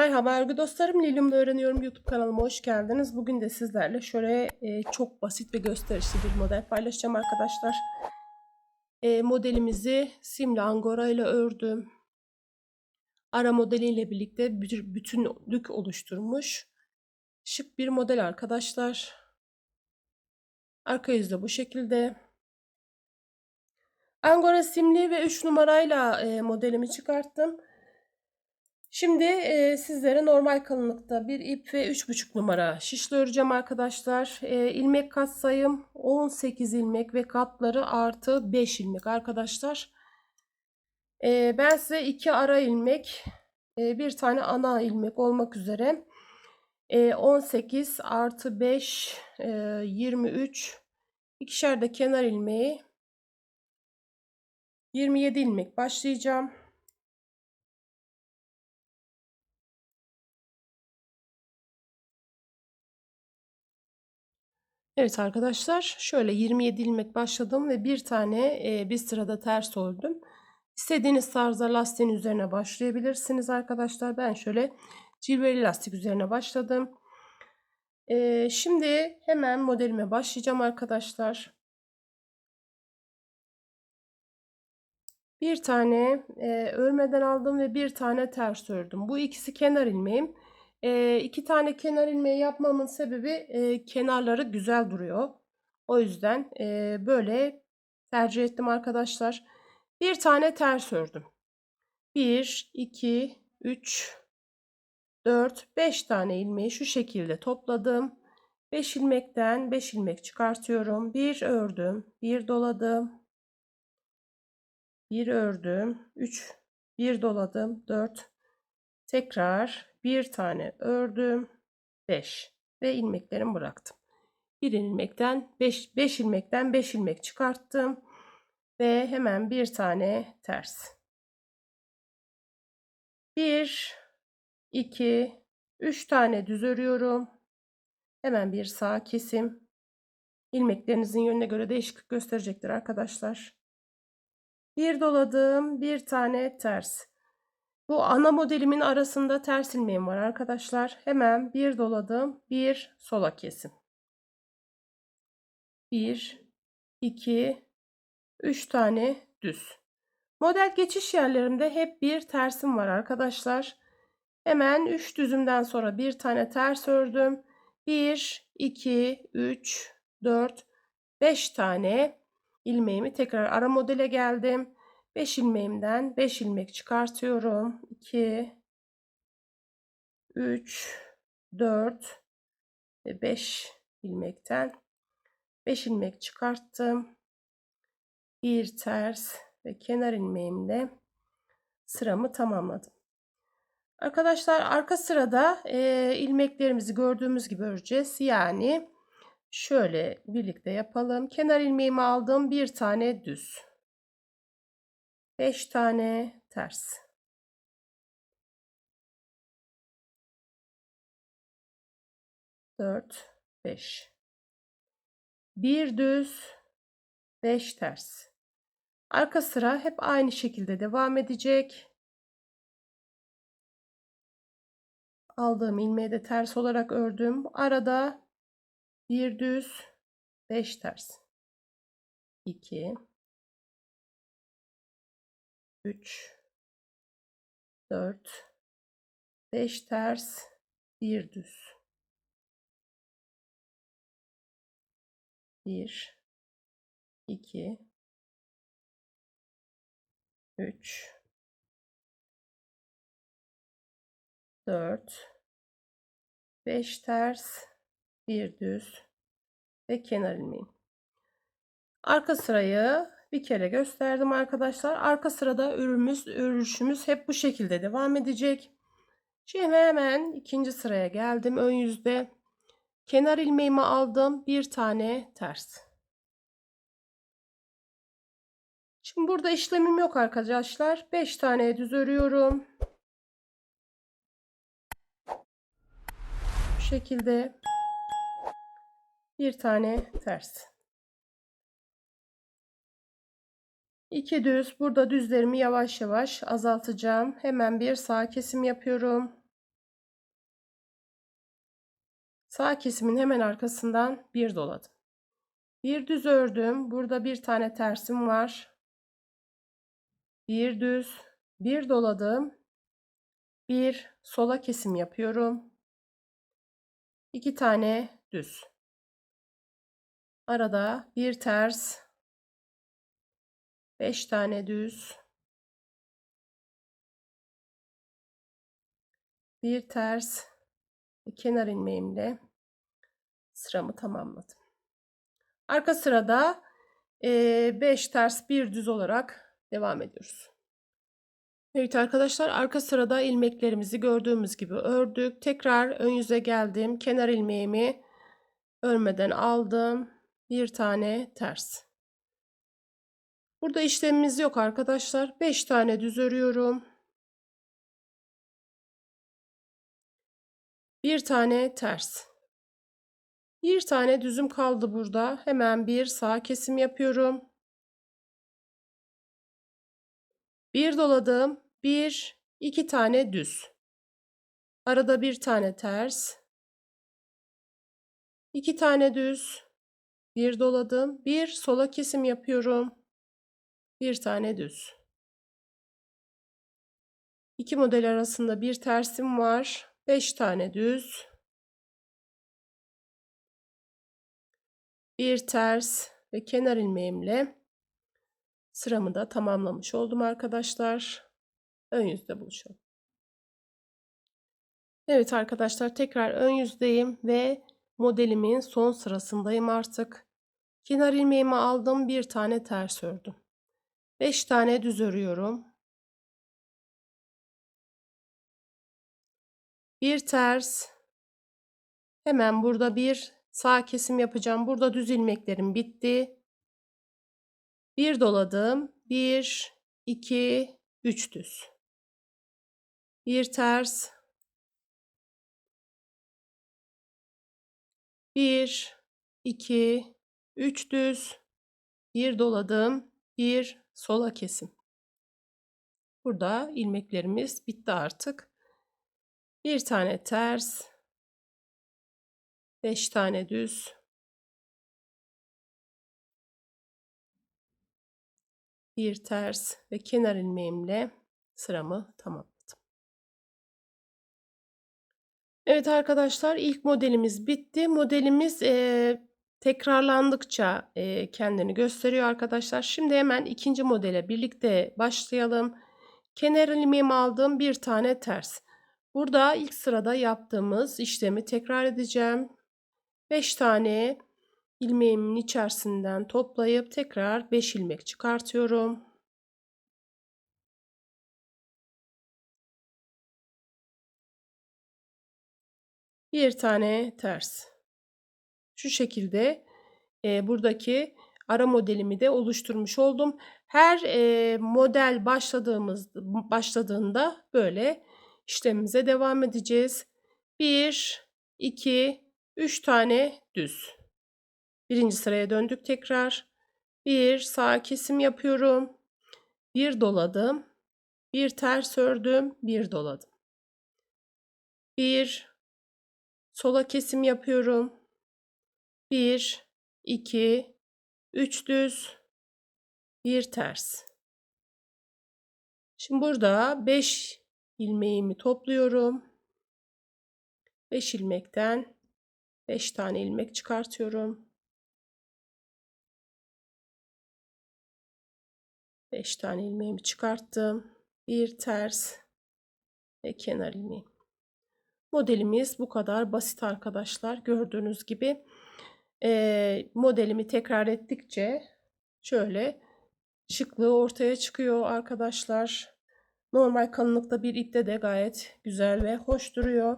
Merhaba örgü dostlarım. Lilyum'da öğreniyorum YouTube kanalıma hoş geldiniz. Bugün de sizlerle şöyle e, çok basit ve gösterişli bir model paylaşacağım arkadaşlar. E, modelimizi simli angora ile ördüm. Ara modeliyle birlikte bir bütünlük oluşturmuş. Şık bir model arkadaşlar. Arka yüzde bu şekilde. Angora simli ve 3 numarayla e, modelimi çıkarttım. Şimdi e, sizlere normal kalınlıkta bir ip ve 3,5 numara şişle öreceğim arkadaşlar. E, ilmek kat sayım 18 ilmek ve katları artı 5 ilmek arkadaşlar. E, ben size iki ara ilmek e, bir tane ana ilmek olmak üzere e, 18 artı 5 e, 23 ikişer de kenar ilmeği 27 ilmek başlayacağım. Evet arkadaşlar şöyle 27 ilmek başladım ve bir tane e, bir sırada ters ördüm. İstediğiniz tarzda lastiğin üzerine başlayabilirsiniz arkadaşlar. Ben şöyle cilveli lastik üzerine başladım. E, şimdi hemen modelime başlayacağım arkadaşlar. Bir tane e, örmeden aldım ve bir tane ters ördüm. Bu ikisi kenar ilmeğim. E, iki tane kenar ilmeği yapmamın sebebi e, kenarları güzel duruyor. O yüzden e, böyle tercih ettim arkadaşlar. Bir tane ters ördüm. 1, 2, 3, 4, 5 tane ilmeği şu şekilde topladım. 5 ilmekten 5 ilmek çıkartıyorum. 1 ördüm, 1 doladım. 1 ördüm, 3, 1 doladım, 4. Tekrar bir tane ördüm. 5 ve ilmeklerimi bıraktım. Bir ilmekten 5 5 ilmekten 5 ilmek çıkarttım ve hemen bir tane ters. 1 2 3 tane düz örüyorum. Hemen bir sağ kesim. İlmeklerinizin yönüne göre değişiklik gösterecektir arkadaşlar. Bir doladım, bir tane ters. Bu ana modelimin arasında ters ilmeğim var arkadaşlar. Hemen bir doladım. Bir sola kesim. Bir, iki, üç tane düz. Model geçiş yerlerimde hep bir tersim var arkadaşlar. Hemen üç düzümden sonra bir tane ters ördüm. Bir, iki, üç, dört, beş tane ilmeğimi tekrar ara modele geldim. 5 ilmeğimden 5 ilmek çıkartıyorum. 2 3 4 ve 5 ilmekten 5 ilmek çıkarttım. Bir ters ve kenar ilmeğimle sıramı tamamladım. Arkadaşlar arka sırada e, ilmeklerimizi gördüğümüz gibi öreceğiz. Yani şöyle birlikte yapalım. Kenar ilmeğimi aldım. Bir tane düz. 5 tane ters. Dört, beş. Bir düz, beş ters. Arka sıra hep aynı şekilde devam edecek. Aldığım ilmeği de ters olarak ördüm. Arada bir düz, beş ters. 2 3 4 5 ters 1 düz. 1 2 3 4 5 ters 1 düz. Ve kenar ilmeği. Arka sırayı bir kere gösterdim arkadaşlar. Arka sırada örümüz, örüşümüz hep bu şekilde devam edecek. Şimdi hemen ikinci sıraya geldim. Ön yüzde kenar ilmeğimi aldım. Bir tane ters. Şimdi burada işlemim yok arkadaşlar. 5 tane düz örüyorum. Bu şekilde bir tane ters. 2 düz. Burada düzlerimi yavaş yavaş azaltacağım. Hemen bir sağ kesim yapıyorum. Sağ kesimin hemen arkasından bir doladım. Bir düz ördüm. Burada bir tane tersim var. Bir düz, bir doladım. Bir sola kesim yapıyorum. İki tane düz. Arada bir ters. Beş tane düz. Bir ters. ve Kenar ilmeğimle sıramı tamamladım. Arka sırada 5 ters bir düz olarak devam ediyoruz. Evet arkadaşlar arka sırada ilmeklerimizi gördüğümüz gibi ördük. Tekrar ön yüze geldim. Kenar ilmeğimi örmeden aldım. Bir tane ters. Burada işlemimiz yok arkadaşlar. 5 tane düz örüyorum. Bir tane ters. Bir tane düzüm kaldı burada. Hemen bir sağ kesim yapıyorum. Bir doladım. Bir, iki tane düz. Arada bir tane ters. iki tane düz. Bir doladım. Bir sola kesim yapıyorum. Bir tane düz. İki model arasında bir tersim var. Beş tane düz. Bir ters ve kenar ilmeğimle sıramı da tamamlamış oldum arkadaşlar. Ön yüzde buluşalım. Evet arkadaşlar tekrar ön yüzdeyim ve modelimin son sırasındayım artık. Kenar ilmeğimi aldım bir tane ters ördüm. 5 tane düz örüyorum. Bir ters. Hemen burada bir sağ kesim yapacağım. Burada düz ilmeklerim bitti. Bir doladım. 1 2 3 düz. Bir ters. Bir, iki, üç düz. Bir doladım. Bir sola kesim. Burada ilmeklerimiz bitti artık. Bir tane ters. Beş tane düz. Bir ters ve kenar ilmeğimle sıramı tamamladım. Evet arkadaşlar ilk modelimiz bitti. Modelimiz e, tekrarlandıkça e, kendini gösteriyor arkadaşlar. Şimdi hemen ikinci modele birlikte başlayalım. Kenar ilmeğimi aldım bir tane ters. Burada ilk sırada yaptığımız işlemi tekrar edeceğim. 5 tane ilmeğimin içerisinden toplayıp tekrar 5 ilmek çıkartıyorum. Bir tane ters. Şu şekilde e, buradaki ara modelimi de oluşturmuş oldum. Her e, model başladığımız başladığında böyle işlemimize devam edeceğiz. 1 2 3 tane düz. Birinci sıraya döndük tekrar. Bir sağ kesim yapıyorum. Bir doladım. Bir ters ördüm. Bir doladım. Bir sola kesim yapıyorum. 1 2 3 düz, bir ters. Şimdi burada 5 ilmeğimi topluyorum. 5 ilmekten 5 tane ilmek çıkartıyorum. 5 tane ilmeğimi çıkarttım. Bir ters ve kenar ilmeği. Modelimiz bu kadar basit arkadaşlar. Gördüğünüz gibi e, modelimi tekrar ettikçe şöyle şıklığı ortaya çıkıyor arkadaşlar. Normal kalınlıkta bir ipte de gayet güzel ve hoş duruyor.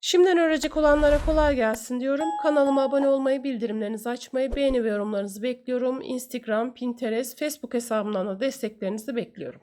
Şimdiden öğrenecek olanlara kolay gelsin diyorum. Kanalıma abone olmayı, bildirimlerinizi açmayı, beğeni ve yorumlarınızı bekliyorum. Instagram, Pinterest, Facebook hesabımdan da desteklerinizi bekliyorum.